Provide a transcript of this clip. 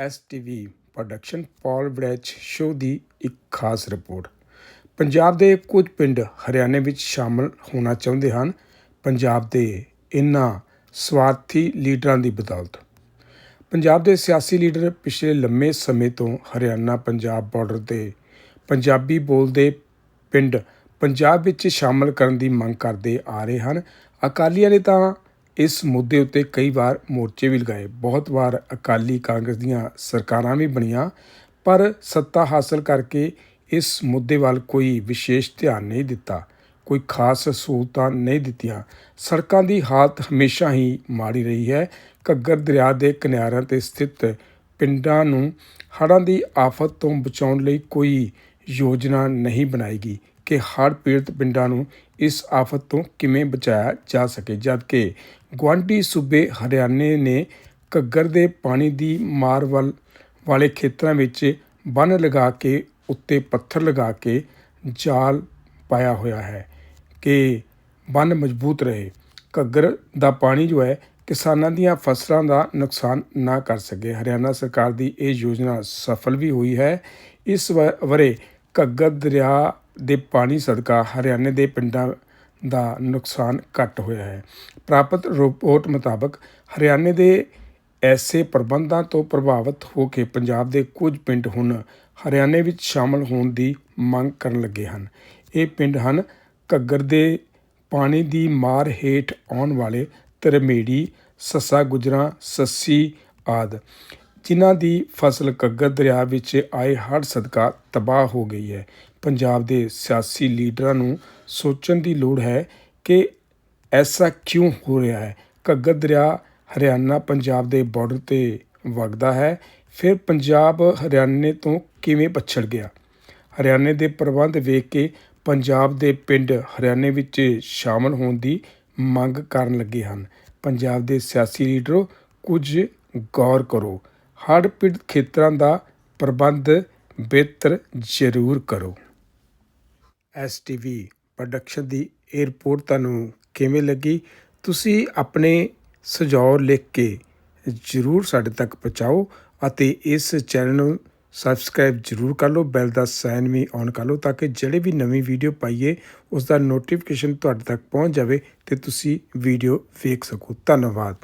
STV production ਪਾਲ ਬ੍ਰੈਚ show ਦੀ ਇੱਕ ਖਾਸ ਰਿਪੋਰਟ। ਪੰਜਾਬ ਦੇ ਕੁਝ ਪਿੰਡ ਹਰਿਆਣੇ ਵਿੱਚ ਸ਼ਾਮਲ ਹੋਣਾ ਚਾਹੁੰਦੇ ਹਨ। ਪੰਜਾਬ ਦੇ ਇਨ੍ਹਾਂ ਸਵਾਰਥੀ ਲੀਡਰਾਂ ਦੀ ਬਦੌਲਤ। ਪੰਜਾਬ ਦੇ ਸਿਆਸੀ ਲੀਡਰ ਪਿਛਲੇ ਲੰਮੇ ਸਮੇਂ ਤੋਂ ਹਰਿਆਣਾ ਪੰਜਾਬ ਬਾਰਡਰ ਤੇ ਪੰਜਾਬੀ ਬੋਲਦੇ ਪਿੰਡ ਪੰਜਾਬ ਵਿੱਚ ਸ਼ਾਮਲ ਕਰਨ ਦੀ ਮੰਗ ਕਰਦੇ ਆ ਰਹੇ ਹਨ। ਅਕਾਲੀਆਂ ਨੇ ਤਾਂ ਇਸ ਮੁੱਦੇ ਉੱਤੇ ਕਈ ਵਾਰ ਮੋਰਚੇ ਵੀ ਲਗਾਏ। ਬਹੁਤ ਵਾਰ ਅਕਾਲੀ ਕਾਂਗਰਸ ਦੀਆਂ ਸਰਕਾਰਾਂ ਵੀ ਬਣੀਆਂ, ਪਰ ਸੱਤਾ ਹਾਸਲ ਕਰਕੇ ਇਸ ਮੁੱਦੇ ਵੱਲ ਕੋਈ ਵਿਸ਼ੇਸ਼ ਧਿਆਨ ਨਹੀਂ ਦਿੱਤਾ, ਕੋਈ ਖਾਸ ਸਹੂਲਤਾਂ ਨਹੀਂ ਦਿੱਤੀਆਂ। ਸੜਕਾਂ ਦੀ ਹਾਲਤ ਹਮੇਸ਼ਾ ਹੀ ਮਾੜੀ ਰਹੀ ਹੈ। ਘੱਗਰ ਦਰਿਆ ਦੇ ਕਿਨਾਰਿਆਂ ਤੇ ਸਥਿਤ ਪਿੰਡਾਂ ਨੂੰ ਹੜ੍ਹਾਂ ਦੀ ਆਫਤ ਤੋਂ ਬਚਾਉਣ ਲਈ ਕੋਈ ਯੋਜਨਾ ਨਹੀਂ ਬਣਾਈ ਗਈ। ਕਿ ਹੜ੍ਹ ਪੀੜਤ ਪਿੰਡਾਂ ਨੂੰ ਇਸ ਆਫਤ ਤੋਂ ਕਿਵੇਂ ਬਚਾਇਆ ਜਾ ਸਕੇ, ਜਦਕਿ ਗੁਆਂਢੀ ਸੂਬੇ ਹਰਿਆਣੇ ਨੇ ਘੱਗਰ ਦੇ ਪਾਣੀ ਦੀ ਮਾਰ ਵੱਲ ਵਾਲੇ ਖੇਤਰਾਂ ਵਿੱਚ ਬੰਨ ਲਗਾ ਕੇ ਉੱਤੇ ਪੱਥਰ ਲਗਾ ਕੇ ਜਾਲ ਪਾਇਆ ਹੋਇਆ ਹੈ ਕਿ ਬੰਨ ਮਜ਼ਬੂਤ ਰਹੇ। ਘੱਗਰ ਦਾ ਪਾਣੀ ਜੋ ਹੈ, ਕਿਸਾਨਾਂ ਦੀਆਂ ਫਸਲਾਂ ਦਾ ਨੁਕਸਾਨ ਨਾ ਕਰ ਸਕੇ। ਹਰਿਆਣਾ ਸਰਕਾਰ ਦੀ ਇਹ ਯੋਜਨਾ ਸਫਲ ਵੀ ਹੋਈ ਹੈ। ਇਸ ਵਰੇ ਘੱਗਰ ਦਰਿਆ ਦੇ ਪਾਣੀ ਸਦਕਾ ਹਰਿਆਣੇ ਦੇ ਪਿੰਡਾਂ ਦਾ ਨੁਕਸਾਨ ਘੱਟ ਹੋਇਆ ਹੈ। ਪ੍ਰਾਪਤ ਰਿਪੋਰਟ ਮੁਤਾਬਕ, ਹਰਿਆਣੇ ਦੇ ਐਸੇ ਪ੍ਰਬੰਧਾਂ ਤੋਂ ਪ੍ਰਭਾਵਿਤ ਹੋ ਕੇ ਪੰਜਾਬ ਦੇ ਕੁਝ ਪਿੰਡ ਹੁਣ ਹਰਿਆਣੇ ਵਿੱਚ ਸ਼ਾਮਲ ਹੋਣ ਦੀ ਮੰਗ ਕਰਨ ਲੱਗੇ ਹਨ। ਇਹ ਪਿੰਡ ਹਨ ਘੱਗਰ ਦੇ ਪਾਣੀ ਦੀ ਮਾਰ ਹੇਠ ਆਉਣ ਵਾਲੇ ਤਰਮੇੜੀ, ਸੱਸਾ ਗੁਜਰਾ, ਸੱਸੀ ਆਦ, ਜਿਨ੍ਹਾਂ ਦੀ ਫਸਲ ਘੱਗਰ ਦਰਿਆ ਵਿੱਚ ਆਏ ਹੜ੍ਹ ਸਦਕਾ ਤਬਾਹ ਹੋ ਗਈ ਹੈ। ਪੰਜਾਬ ਦੇ ਸਿਆਸੀ ਲੀਡਰਾਂ ਨੂੰ ਸੋਚਣ ਦੀ ਲੋੜ ਹੈ ਕਿ ਐਸਾ ਕਿਉਂ ਹੋ ਰਿਹਾ ਹੈ? ਘੱਗਰ ਦਰਿਆ ਹਰਿਆਣਾ ਪੰਜਾਬ ਦੇ ਬਾਰਡਰ ਤੇ ਵਗਦਾ ਹੈ। ਫਿਰ ਪੰਜਾਬ ਹਰਿਆਣੇ ਤੋਂ ਕਿਵੇਂ ਪਛੜ ਗਿਆ? ਹਰਿਆਣੇ ਦੇ ਪ੍ਰਬੰਧ ਵੇਖ ਕੇ ਪੰਜਾਬ ਦੇ ਪਿੰਡ ਹਰਿਆਣੇ ਵਿੱਚ ਸ਼ਾਮਲ ਹੋਣ ਦੀ ਮੰਗ ਕਰਨ ਲੱਗੇ ਹਨ। ਪੰਜਾਬ ਦੇ ਸਿਆਸੀ ਲੀਡਰੋ, ਕੁਝ ਗੌਰ ਕਰੋ। ਹੜ੍ਹ ਪੀੜਤ ਖੇਤਰਾਂ ਦਾ ਪ੍ਰਬੰਧ ਬਿਹਤਰ ਜ਼ਰੂਰ ਕਰੋ। ਐਸਟੀਵੀ ਪ੍ਰੋਡਕਸ਼ਨ ਦੀ ਇਹ ਤੁਹਾਨੂੰ ਕਿਵੇਂ ਲੱਗੀ? ਤੁਸੀਂ ਆਪਣੇ ਸੁਝਾਅ ਲਿਖ ਕੇ ਜ਼ਰੂਰ ਸਾਡੇ ਤੱਕ ਪਹੁੰਚਾਓ ਅਤੇ ਇਸ ਚੈਨਲ ਨੂੰ ਸਬਸਕ੍ਰਾਈਬ ਜ਼ਰੂਰ ਕਰ ਲਓ, ਬੈਲ ਦਾ ਸਾਈਨ ਵੀ ਔਨ ਕਰ ਲਓ ਤਾਂ ਕਿ ਜਿਹੜੇ ਵੀ ਨਵੀਂ ਵੀਡੀਓ ਪਾਈਏ ਉਸ ਦਾ ਨੋਟੀਫਿਕੇਸ਼ਨ ਤੁਹਾਡੇ ਤੱਕ ਪਹੁੰਚ ਜਾਵੇ ਤੇ ਤੁਸੀਂ ਵੀਡੀਓ ਵੇਖ ਸਕੋ। ਧੰਨਵਾਦ।